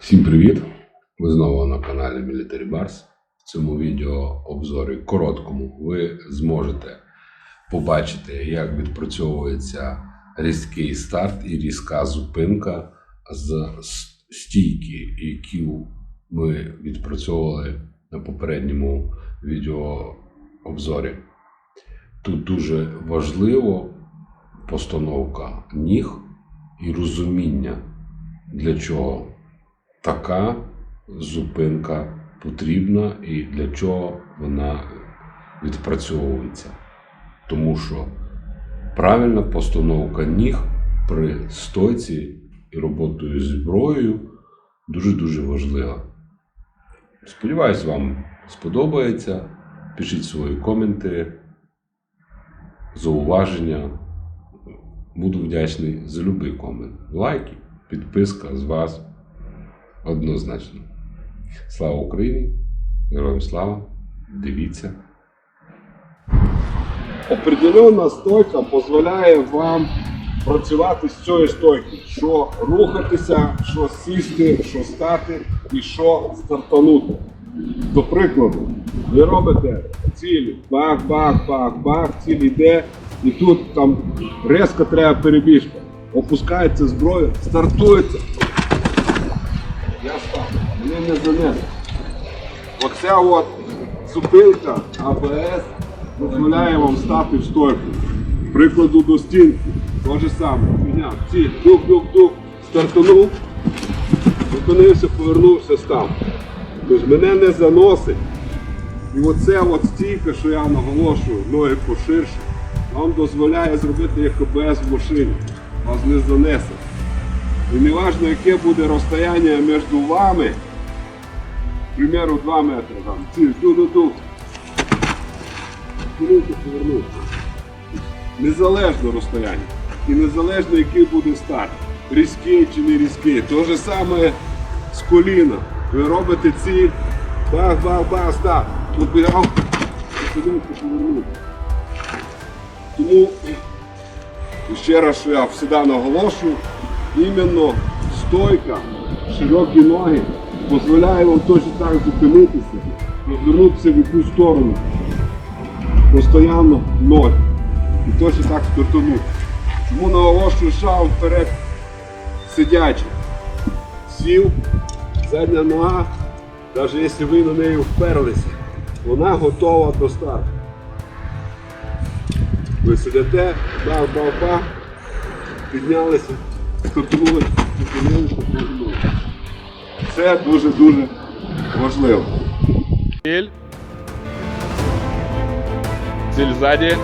Всім привіт! Ви знову на каналі Military Bars. В цьому відео обзорі короткому ви зможете побачити, як відпрацьовується різкий старт і різка зупинка з стійки, які ми відпрацьовували на попередньому відеообзорі. Тут дуже важливо постановка ніг і розуміння, для чого така зупинка потрібна і для чого вона відпрацьовується. Тому що правильна постановка ніг при стойці і роботою з зброєю дуже-дуже важлива. Сподіваюсь, вам сподобається. Пишіть свої коменти, зауваження. Буду вдячний за будь-який комент. Лайки, підписка з вас однозначно. Слава Україні! Героям слава! Дивіться! Определена стойка дозволяє вам працювати з цієї стойки, що рухатися, що сісти, що стати і що стартанути. До прикладу, ви робите цілі, бах, бах, бах, бах, ціль йде, і тут там резко треба перебіжка. Опускається зброя, стартується. Не занесло. Оця от зупинка АБС дозволяє вам стати в стойку. Прикладу до стінки. То же саме. Підняв. Ціль, дух, дух, дух. Стартанув, зупинився, повернувся, став. Тож мене не заносить. І оце от стійка, що я наголошую, ноги поширше, вам дозволяє зробити як ОБС в машині. Вас не занесе. І не яке буде розстояння між вами, примеру, 2 метри там. Ціль, повернувся. Незалежно розстояння. І незалежно, який буде старт. Різкий чи не різкий. Те же саме з коліна. Ви робите ціль, бах, бах, бах, старт. Побігав, повернувся, повернувся. Тому ще раз, що я завжди наголошую, іменно стойка, широкі ноги дозволяє вам точно так зупинитися, розвернутися в якусь сторону. Постоянно ноги. І точно так стартанути. Тому наголошую шагом вперед сидячи. Сів, задня нога, навіть якщо ви на неї вперлися, вона готова до старту. Ви сидите, бах, бах, бах, піднялися, стартнули, зупинилися, повернули. Це дуже-дуже важливо. Цель. Цель сзади.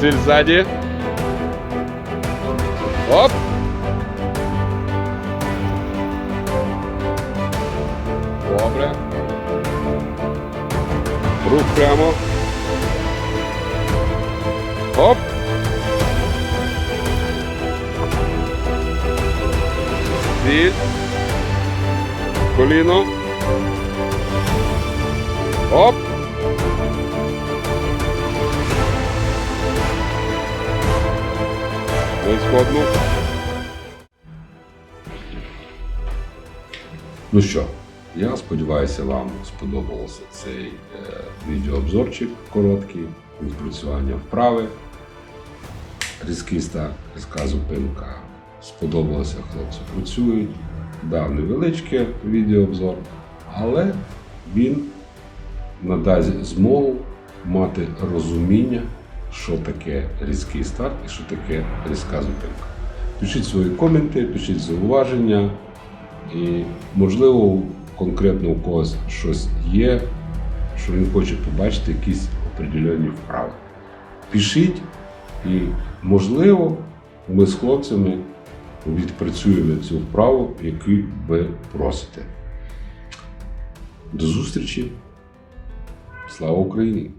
Цель сзади. Оп. Добре. Рух прямо. Оп. Ціль. Коліно. Оп. Висходну. Ну що, я сподіваюся, вам сподобався цей е, відеообзорчик короткий, відпрацювання вправи. Різкий старт, різка зупинка. Сподобалося, хлопці працюють. Дав невеличкий відеообзор, але він надасть змогу мати розуміння, що таке різкий старт і що таке різка зупинка. Пишіть свої коменти, пишіть зауваження. І, можливо, конкретно у когось щось є, що він хоче побачити якісь определенні вправи. Пишіть, і, можливо, ми з хлопцями відпрацюємо цю вправу, яку ви просите. До зустрічі! Слава Україні!